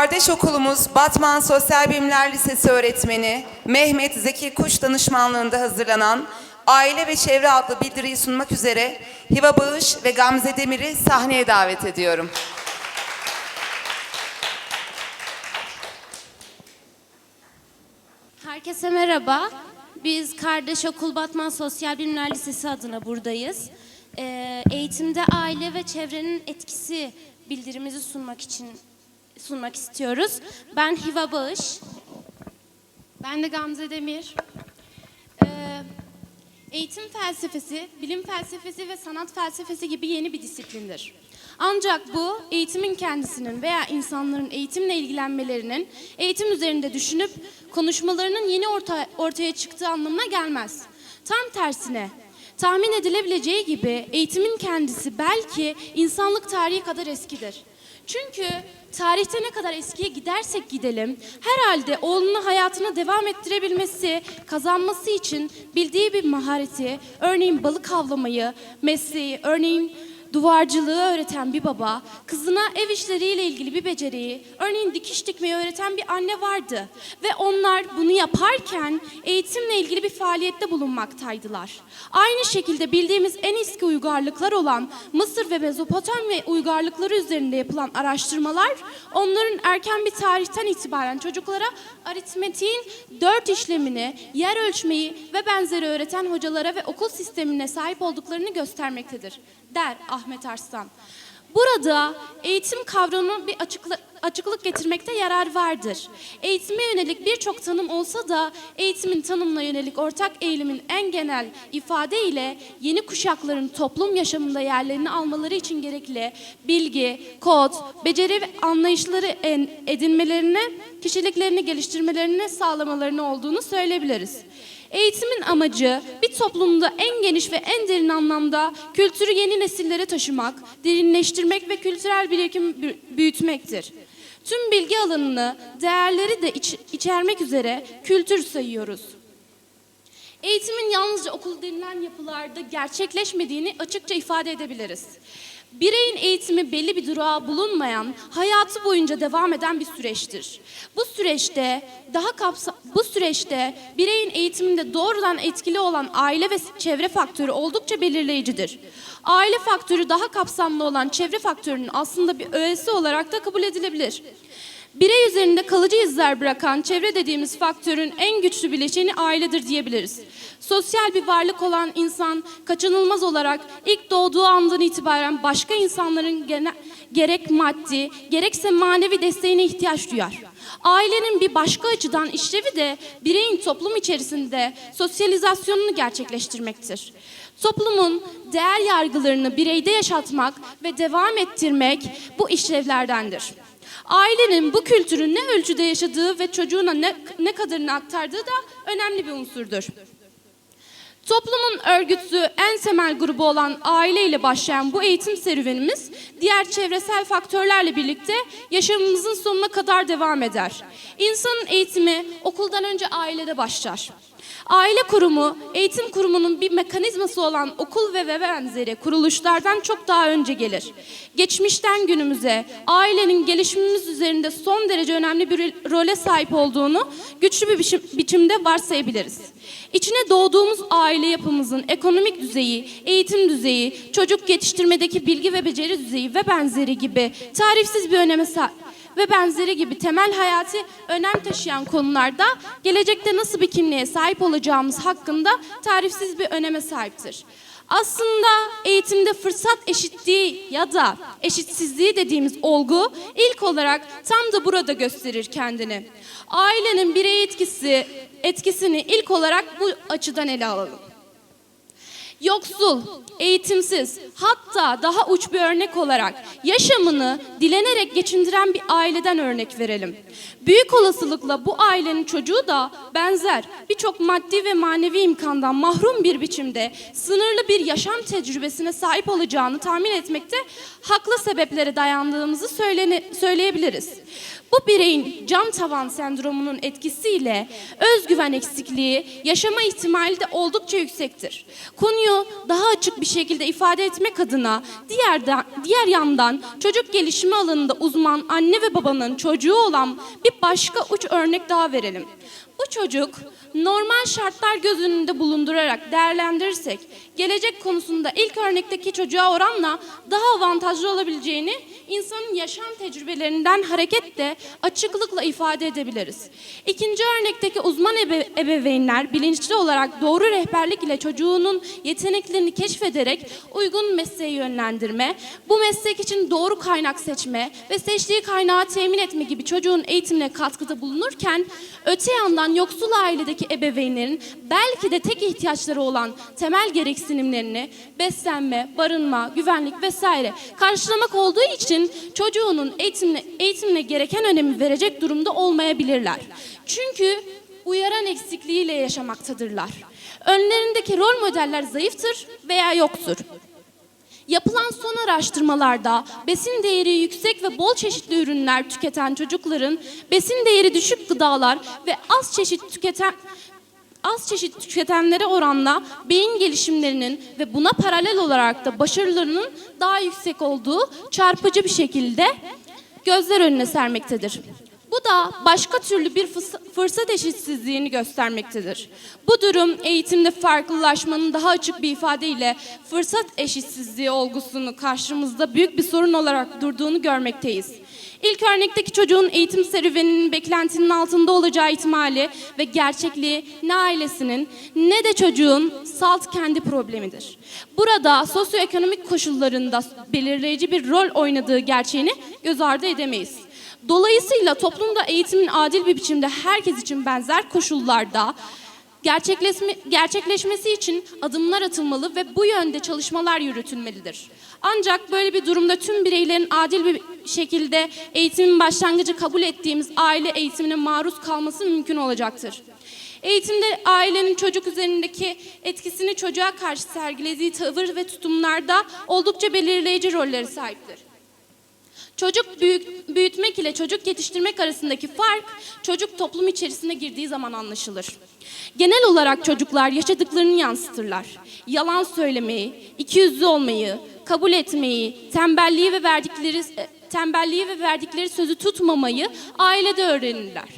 Kardeş okulumuz Batman Sosyal Bilimler Lisesi öğretmeni Mehmet Zeki Kuş danışmanlığında hazırlanan Aile ve Çevre adlı bildiriyi sunmak üzere Hiva Bağış ve Gamze Demir'i sahneye davet ediyorum. Herkese merhaba. Biz Kardeş Okul Batman Sosyal Bilimler Lisesi adına buradayız. Ee, eğitimde aile ve çevrenin etkisi bildirimizi sunmak için sunmak istiyoruz. Ben Hiva Bağış. Ben de Gamze Demir. Ee, eğitim felsefesi, bilim felsefesi ve sanat felsefesi gibi yeni bir disiplindir. Ancak bu eğitimin kendisinin veya insanların eğitimle ilgilenmelerinin eğitim üzerinde düşünüp konuşmalarının yeni orta, ortaya çıktığı anlamına gelmez. Tam tersine tahmin edilebileceği gibi eğitimin kendisi belki insanlık tarihi kadar eskidir. Çünkü tarihte ne kadar eskiye gidersek gidelim, herhalde oğlunu hayatına devam ettirebilmesi, kazanması için bildiği bir mahareti, örneğin balık avlamayı, mesleği, örneğin duvarcılığı öğreten bir baba, kızına ev işleriyle ilgili bir beceriyi, örneğin dikiş dikmeyi öğreten bir anne vardı. Ve onlar bunu yaparken eğitimle ilgili bir faaliyette bulunmaktaydılar. Aynı şekilde bildiğimiz en eski uygarlıklar olan Mısır ve Mezopotamya uygarlıkları üzerinde yapılan araştırmalar, onların erken bir tarihten itibaren çocuklara aritmetiğin dört işlemini, yer ölçmeyi ve benzeri öğreten hocalara ve okul sistemine sahip olduklarını göstermektedir, der Ahmet Arslan. Burada eğitim kavramına bir açıkla, açıklık getirmekte yarar vardır. Eğitime yönelik birçok tanım olsa da eğitimin tanımına yönelik ortak eğilimin en genel ifade ile yeni kuşakların toplum yaşamında yerlerini almaları için gerekli bilgi, kod, beceri ve anlayışları edinmelerini, kişiliklerini geliştirmelerini sağlamalarını olduğunu söyleyebiliriz. Eğitimin amacı bir toplumda en geniş ve en derin anlamda kültürü yeni nesillere taşımak, derinleştirmek ve kültürel birikim bü- büyütmektir. Tüm bilgi alanını, değerleri de iç- içermek üzere kültür sayıyoruz. Eğitimin yalnızca okul denilen yapılarda gerçekleşmediğini açıkça ifade edebiliriz. Bireyin eğitimi belli bir durağı bulunmayan, hayatı boyunca devam eden bir süreçtir. Bu süreçte daha kapsa bu süreçte bireyin eğitiminde doğrudan etkili olan aile ve çevre faktörü oldukça belirleyicidir. Aile faktörü daha kapsamlı olan çevre faktörünün aslında bir öğesi olarak da kabul edilebilir. Birey üzerinde kalıcı izler bırakan çevre dediğimiz faktörün en güçlü bileşeni ailedir diyebiliriz. Sosyal bir varlık olan insan kaçınılmaz olarak ilk doğduğu andan itibaren başka insanların gene- gerek maddi gerekse manevi desteğine ihtiyaç duyar. Ailenin bir başka açıdan işlevi de bireyin toplum içerisinde sosyalizasyonunu gerçekleştirmektir. Toplumun değer yargılarını bireyde yaşatmak ve devam ettirmek bu işlevlerdendir. Ailenin bu kültürü ne ölçüde yaşadığı ve çocuğuna ne, ne kadarını aktardığı da önemli bir unsurdur. Toplumun örgütü en temel grubu olan aile ile başlayan bu eğitim serüvenimiz diğer çevresel faktörlerle birlikte yaşamımızın sonuna kadar devam eder. İnsanın eğitimi okuldan önce ailede başlar. Aile kurumu, eğitim kurumunun bir mekanizması olan okul ve ve benzeri kuruluşlardan çok daha önce gelir. Geçmişten günümüze ailenin gelişimimiz üzerinde son derece önemli bir role sahip olduğunu güçlü bir biçim- biçimde varsayabiliriz. İçine doğduğumuz aile yapımızın ekonomik düzeyi, eğitim düzeyi, çocuk yetiştirmedeki bilgi ve beceri düzeyi ve benzeri gibi tarifsiz bir öneme sahip ve benzeri gibi temel hayati önem taşıyan konularda gelecekte nasıl bir kimliğe sahip olacağımız hakkında tarifsiz bir öneme sahiptir. Aslında eğitimde fırsat eşitliği ya da eşitsizliği dediğimiz olgu ilk olarak tam da burada gösterir kendini. Ailenin birey etkisi etkisini ilk olarak bu açıdan ele alalım. Yoksul, eğitimsiz, hatta daha uç bir örnek olarak yaşamını dilenerek geçindiren bir aileden örnek verelim. Büyük olasılıkla bu ailenin çocuğu da benzer birçok maddi ve manevi imkandan mahrum bir biçimde sınırlı bir yaşam tecrübesine sahip olacağını tahmin etmekte haklı sebeplere dayandığımızı söyleyebiliriz. Bu bireyin cam tavan sendromunun etkisiyle özgüven eksikliği yaşama ihtimali de oldukça yüksektir. Konuyu daha açık bir şekilde ifade etmek adına diğer da- diğer yandan çocuk gelişimi alanında uzman anne ve babanın çocuğu olan bir başka uç örnek daha verelim. Bu çocuk normal şartlar göz önünde bulundurarak değerlendirirsek gelecek konusunda ilk örnekteki çocuğa oranla daha avantajlı olabileceğini insanın yaşam tecrübelerinden hareketle açıklıkla ifade edebiliriz. İkinci örnekteki uzman ebe- ebeveynler bilinçli olarak doğru rehberlik ile çocuğunun yeteneklerini keşfederek uygun mesleğe yönlendirme, bu meslek için doğru kaynak seçme ve seçtiği kaynağı temin etme gibi çocuğun eğitimine katkıda bulunurken öte yandan yoksul ailedeki ebeveynlerin belki de tek ihtiyaçları olan temel gereksinimlerini beslenme, barınma, güvenlik vesaire karşılamak olduğu için çocuğunun eğitimine, eğitimine gereken önemi verecek durumda olmayabilirler. Çünkü uyaran eksikliğiyle yaşamaktadırlar. Önlerindeki rol modeller zayıftır veya yoktur. Yapılan son araştırmalarda besin değeri yüksek ve bol çeşitli ürünler tüketen çocukların besin değeri düşük gıdalar ve az çeşit tüketen az çeşit tüketenlere oranla beyin gelişimlerinin ve buna paralel olarak da başarılarının daha yüksek olduğu çarpıcı bir şekilde gözler önüne sermektedir. Bu da başka türlü bir fırsat eşitsizliğini göstermektedir. Bu durum eğitimde farklılaşmanın daha açık bir ifadeyle fırsat eşitsizliği olgusunu karşımızda büyük bir sorun olarak durduğunu görmekteyiz. İlk örnekteki çocuğun eğitim serüveninin beklentinin altında olacağı ihtimali ve gerçekliği ne ailesinin ne de çocuğun salt kendi problemidir. Burada sosyoekonomik koşullarında belirleyici bir rol oynadığı gerçeğini göz ardı edemeyiz. Dolayısıyla toplumda eğitimin adil bir biçimde herkes için benzer koşullarda gerçekleşme, gerçekleşmesi için adımlar atılmalı ve bu yönde çalışmalar yürütülmelidir. Ancak böyle bir durumda tüm bireylerin adil bir şekilde eğitimin başlangıcı kabul ettiğimiz aile eğitimine maruz kalması mümkün olacaktır. Eğitimde ailenin çocuk üzerindeki etkisini çocuğa karşı sergilediği tavır ve tutumlarda oldukça belirleyici rolleri sahiptir. Çocuk büyük, büyütmek ile çocuk yetiştirmek arasındaki fark çocuk toplum içerisine girdiği zaman anlaşılır. Genel olarak çocuklar yaşadıklarını yansıtırlar. Yalan söylemeyi, ikiyüzlü olmayı, kabul etmeyi, tembelliği ve verdikleri tembelliği ve verdikleri sözü tutmamayı ailede öğrenirler.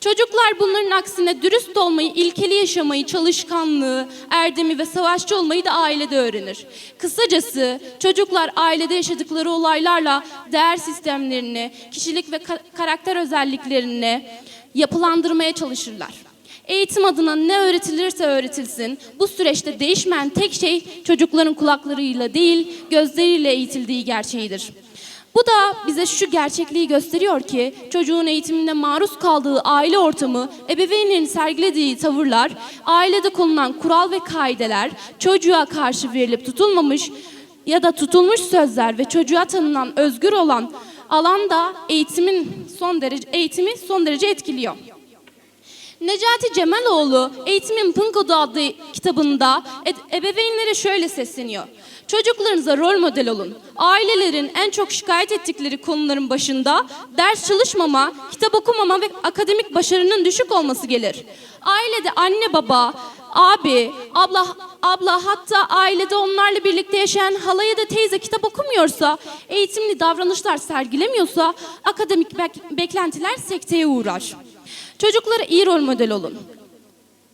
Çocuklar bunların aksine dürüst olmayı, ilkeli yaşamayı, çalışkanlığı, erdemi ve savaşçı olmayı da ailede öğrenir. Kısacası çocuklar ailede yaşadıkları olaylarla değer sistemlerini, kişilik ve ka- karakter özelliklerini yapılandırmaya çalışırlar. Eğitim adına ne öğretilirse öğretilsin, bu süreçte değişmeyen tek şey çocukların kulaklarıyla değil, gözleriyle eğitildiği gerçeğidir. Bu da bize şu gerçekliği gösteriyor ki çocuğun eğitimine maruz kaldığı aile ortamı, ebeveynlerin sergilediği tavırlar, ailede konulan kural ve kaideler çocuğa karşı verilip tutulmamış ya da tutulmuş sözler ve çocuğa tanınan özgür olan alanda eğitimin son derece eğitimi son derece etkiliyor. Necati Cemaloğlu Eğitimin Pınkodu adlı kitabında ebeveynlere şöyle sesleniyor. Çocuklarınıza rol model olun. Ailelerin en çok şikayet ettikleri konuların başında ders çalışmama, kitap okumama ve akademik başarının düşük olması gelir. Ailede anne baba, abi, abla, abla hatta ailede onlarla birlikte yaşayan hala ya da teyze kitap okumuyorsa, eğitimli davranışlar sergilemiyorsa akademik bek- beklentiler sekteye uğrar. Çocuklara iyi rol model olun.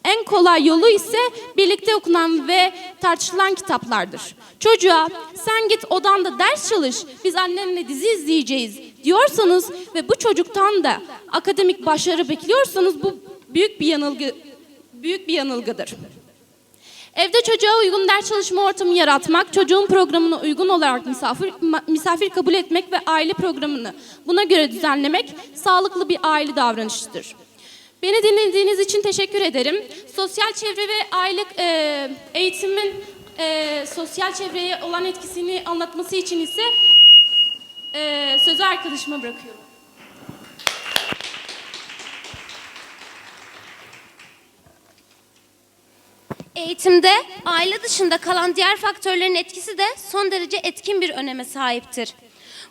En kolay yolu ise birlikte okunan ve tartışılan kitaplardır. Çocuğa sen git odanda ders çalış, biz annenle dizi izleyeceğiz diyorsanız ve bu çocuktan da akademik başarı bekliyorsanız bu büyük bir yanılgı büyük bir yanılgıdır. Evde çocuğa uygun ders çalışma ortamı yaratmak, çocuğun programına uygun olarak misafir misafir kabul etmek ve aile programını buna göre düzenlemek sağlıklı bir aile davranışıdır. Beni dinlediğiniz için teşekkür ederim. Sosyal çevre ve aile e, eğitimin e, sosyal çevreye olan etkisini anlatması için ise e, sözü arkadaşıma bırakıyorum. Eğitimde aile dışında kalan diğer faktörlerin etkisi de son derece etkin bir öneme sahiptir.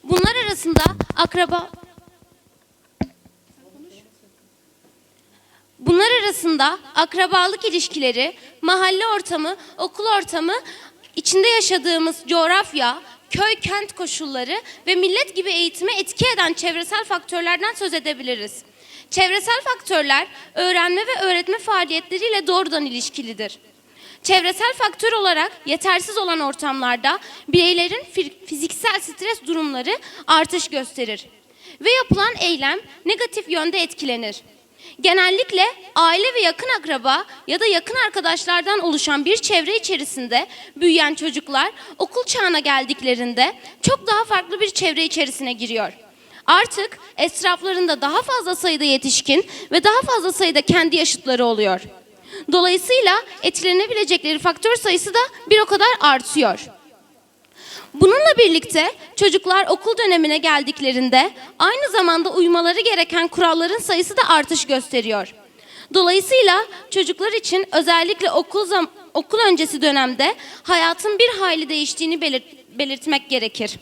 Bunlar arasında akraba Bunlar arasında akrabalık ilişkileri, mahalle ortamı, okul ortamı içinde yaşadığımız coğrafya, köy kent koşulları ve millet gibi eğitime etki eden çevresel faktörlerden söz edebiliriz. Çevresel faktörler öğrenme ve öğretme faaliyetleriyle doğrudan ilişkilidir. Çevresel faktör olarak yetersiz olan ortamlarda bireylerin fi- fiziksel stres durumları artış gösterir ve yapılan eylem negatif yönde etkilenir. Genellikle aile ve yakın akraba ya da yakın arkadaşlardan oluşan bir çevre içerisinde büyüyen çocuklar okul çağına geldiklerinde çok daha farklı bir çevre içerisine giriyor. Artık etraflarında daha fazla sayıda yetişkin ve daha fazla sayıda kendi yaşıtları oluyor. Dolayısıyla etkilenebilecekleri faktör sayısı da bir o kadar artıyor. Bununla birlikte çocuklar okul dönemine geldiklerinde aynı zamanda uymaları gereken kuralların sayısı da artış gösteriyor. Dolayısıyla çocuklar için özellikle okul okul öncesi dönemde hayatın bir hayli değiştiğini belirt- belirtmek gerekir.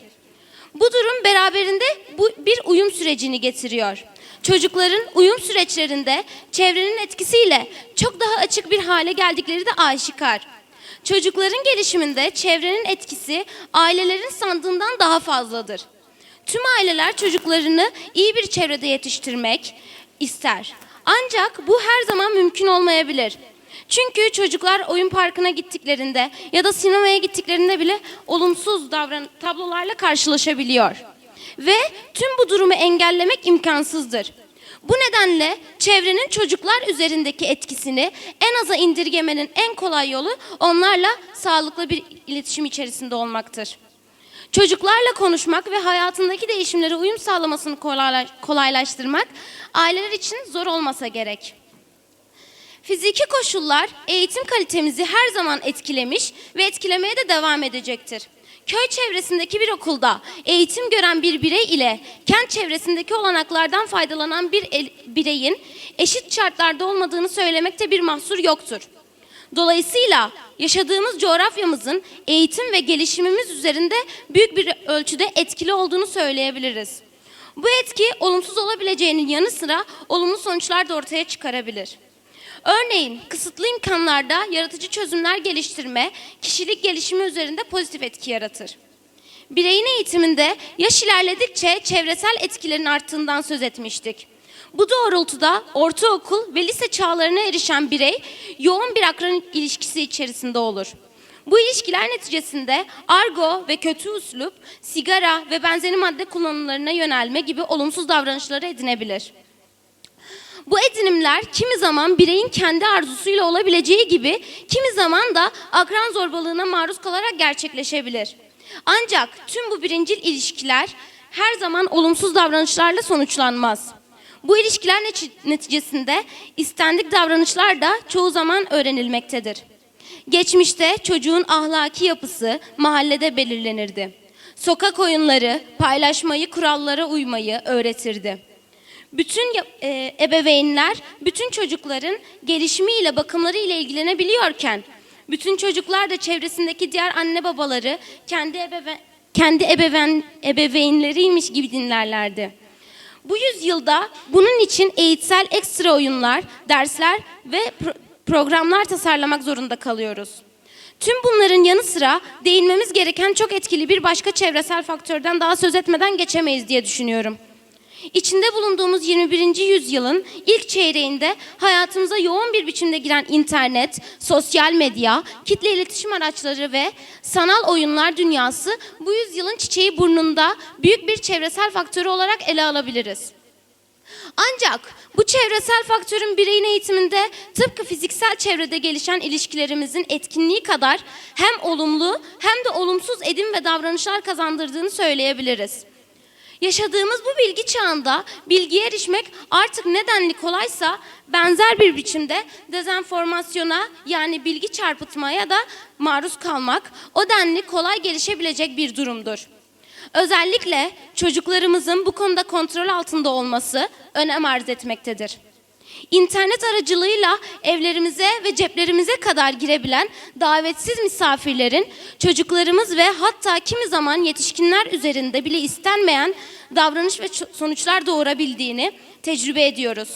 Bu durum beraberinde bu bir uyum sürecini getiriyor. Çocukların uyum süreçlerinde çevrenin etkisiyle çok daha açık bir hale geldikleri de aşikar. Çocukların gelişiminde çevrenin etkisi ailelerin sandığından daha fazladır. Tüm aileler çocuklarını iyi bir çevrede yetiştirmek ister. Ancak bu her zaman mümkün olmayabilir. Çünkü çocuklar oyun parkına gittiklerinde ya da sinemaya gittiklerinde bile olumsuz davran tablolarla karşılaşabiliyor. Ve tüm bu durumu engellemek imkansızdır. Bu nedenle çevrenin çocuklar üzerindeki etkisini en aza indirgemenin en kolay yolu onlarla sağlıklı bir iletişim içerisinde olmaktır. Çocuklarla konuşmak ve hayatındaki değişimlere uyum sağlamasını kolayla- kolaylaştırmak aileler için zor olmasa gerek. Fiziki koşullar eğitim kalitemizi her zaman etkilemiş ve etkilemeye de devam edecektir. Köy çevresindeki bir okulda eğitim gören bir birey ile kent çevresindeki olanaklardan faydalanan bir el- bireyin eşit şartlarda olmadığını söylemekte bir mahsur yoktur. Dolayısıyla yaşadığımız coğrafyamızın eğitim ve gelişimimiz üzerinde büyük bir ölçüde etkili olduğunu söyleyebiliriz. Bu etki olumsuz olabileceğinin yanı sıra olumlu sonuçlar da ortaya çıkarabilir. Örneğin kısıtlı imkanlarda yaratıcı çözümler geliştirme, kişilik gelişimi üzerinde pozitif etki yaratır. Bireyin eğitiminde yaş ilerledikçe çevresel etkilerin arttığından söz etmiştik. Bu doğrultuda ortaokul ve lise çağlarına erişen birey yoğun bir akran ilişkisi içerisinde olur. Bu ilişkiler neticesinde argo ve kötü üslup, sigara ve benzeri madde kullanımlarına yönelme gibi olumsuz davranışları edinebilir. Bu edinimler kimi zaman bireyin kendi arzusuyla olabileceği gibi kimi zaman da akran zorbalığına maruz kalarak gerçekleşebilir. Ancak tüm bu birincil ilişkiler her zaman olumsuz davranışlarla sonuçlanmaz. Bu ilişkiler neti- neticesinde istendik davranışlar da çoğu zaman öğrenilmektedir. Geçmişte çocuğun ahlaki yapısı mahallede belirlenirdi. Sokak oyunları, paylaşmayı, kurallara uymayı öğretirdi. Bütün e, ebeveynler bütün çocukların gelişimiyle bakımları ile ilgilenebiliyorken bütün çocuklar da çevresindeki diğer anne babaları kendi ebeve kendi ebeveyn ebeveynleriymiş gibi dinlerlerdi. Bu yüzyılda bunun için eğitsel ekstra oyunlar, dersler ve pro- programlar tasarlamak zorunda kalıyoruz. Tüm bunların yanı sıra değinmemiz gereken çok etkili bir başka çevresel faktörden daha söz etmeden geçemeyiz diye düşünüyorum. İçinde bulunduğumuz 21. yüzyılın ilk çeyreğinde hayatımıza yoğun bir biçimde giren internet, sosyal medya, kitle iletişim araçları ve sanal oyunlar dünyası bu yüzyılın çiçeği burnunda büyük bir çevresel faktörü olarak ele alabiliriz. Ancak bu çevresel faktörün bireyin eğitiminde tıpkı fiziksel çevrede gelişen ilişkilerimizin etkinliği kadar hem olumlu hem de olumsuz edim ve davranışlar kazandırdığını söyleyebiliriz. Yaşadığımız bu bilgi çağında bilgiye erişmek artık nedenli kolaysa benzer bir biçimde dezenformasyona yani bilgi çarpıtmaya da maruz kalmak o denli kolay gelişebilecek bir durumdur. Özellikle çocuklarımızın bu konuda kontrol altında olması önem arz etmektedir. İnternet aracılığıyla evlerimize ve ceplerimize kadar girebilen davetsiz misafirlerin çocuklarımız ve hatta kimi zaman yetişkinler üzerinde bile istenmeyen davranış ve sonuçlar doğurabildiğini tecrübe ediyoruz.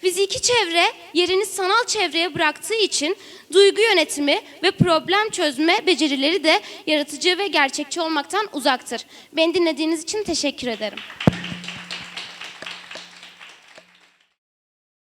Fiziki çevre yerini sanal çevreye bıraktığı için duygu yönetimi ve problem çözme becerileri de yaratıcı ve gerçekçi olmaktan uzaktır. Beni dinlediğiniz için teşekkür ederim.